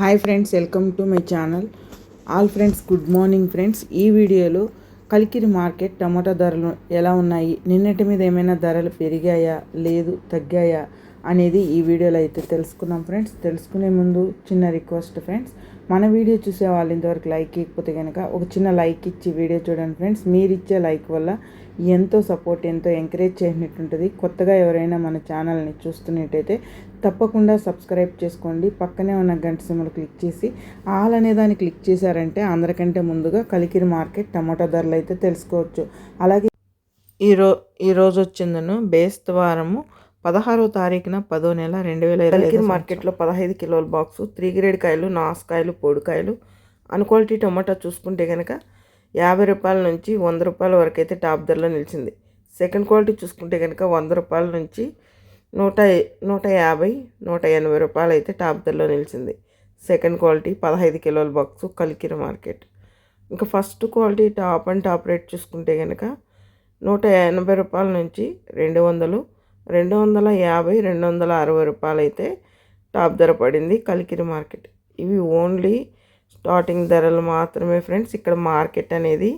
Hi friends welcome to my channel. All friends good morning friends. ఈ వీడియోలో Kalikiri market టమాటా ధరలు ఎలా ఉన్నాయి? నిన్నటి మీద ఏమైనా ధరలు పెరిగాయా? లేదు తగ్గాయా? అనేది ఈ వీడియోలో అయితే తెలుసుకున్నాం ఫ్రెండ్స్. తెలుసుకునే ముందు చిన్న రిక్వెస్ట్ ఫ్రెండ్స్. మన వీడియో చూసే వాళ్ళు ఇంతవరకు లైక్ ఇవ్వకపోతే కనుక ఒక చిన్న లైక్ ఇచ్చి వీడియో చూడండి ఫ్రెండ్స్. మీరు ఇచ్చే లైక్ వల్ల ఎంతో సపోర్ట్ ఎంతో ఎంకరేజ్ చేసినట్టుంటుంది. కొత్తగా ఎవరైనా మన ఛానల్ని చూస్తున్నట్టయితే తప్పకుండా సబ్స్క్రైబ్ చేసుకోండి. పక్కనే ఉన్న గంట సిమ్మలు క్లిక్ చేసి ఆల్ అనే దాన్ని క్లిక్ చేశారంటే అందరికంటే ముందుగా కలికిరి మార్కెట్ టమాటా ధరలు అయితే తెలుసుకోవచ్చు. అలాగే ఈరో ఈరోజు వచ్చిందను బేస్తవారము పదహారో తారీఖున పదో నెల రెండు వేల ఇరవై మార్కెట్లో పదహైదు కిలోల బాక్సు త్రీ గ్రేడ్ కాయలు నాసుకాయలు పొడికాయలు. అన్క్వాలిటీ టమాటా చూసుకుంటే కనుక యాభై రూపాయల నుంచి వంద రూపాయల వరకు అయితే టాప్ ధరలో నిలిచింది. సెకండ్ క్వాలిటీ చూసుకుంటే కనుక వంద రూపాయల నుంచి నూట నూట యాభై నూట ఎనభై రూపాయలు అయితే టాప్ ధరలో నిలిచింది. సెకండ్ క్వాలిటీ పదహైదు కిలోల బాక్సు కలికిర మార్కెట్. ఇంకా first quality top and top rate చూసుకుంటే కనుక నూట ఎనభై రూపాయల నుంచి రెండు వందలు రెండు వందల యాభై రెండు వందల అరవై రూపాయలు అయితే టాప్ ధర పడింది కలికిరి మార్కెట్. ఇవి ఓన్లీ స్టార్టింగ్ ధరలు మాత్రమే ఫ్రెండ్స్. ఇక్కడ మార్కెట్ అనేది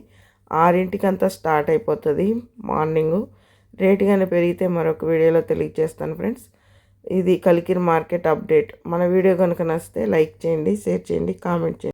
ఆరింటికి అంతా స్టార్ట్ అయిపోతుంది. మార్నింగు రేటు కానీ పెరిగితే మరొక వీడియోలో తెలియజేస్తాను ఫ్రెండ్స్. ఇది కలికిరి మార్కెట్ అప్డేట్. మన వీడియో కనుక నచ్చితే లైక్ చేయండి షేర్ చేయండి కామెంట్ చేయండి.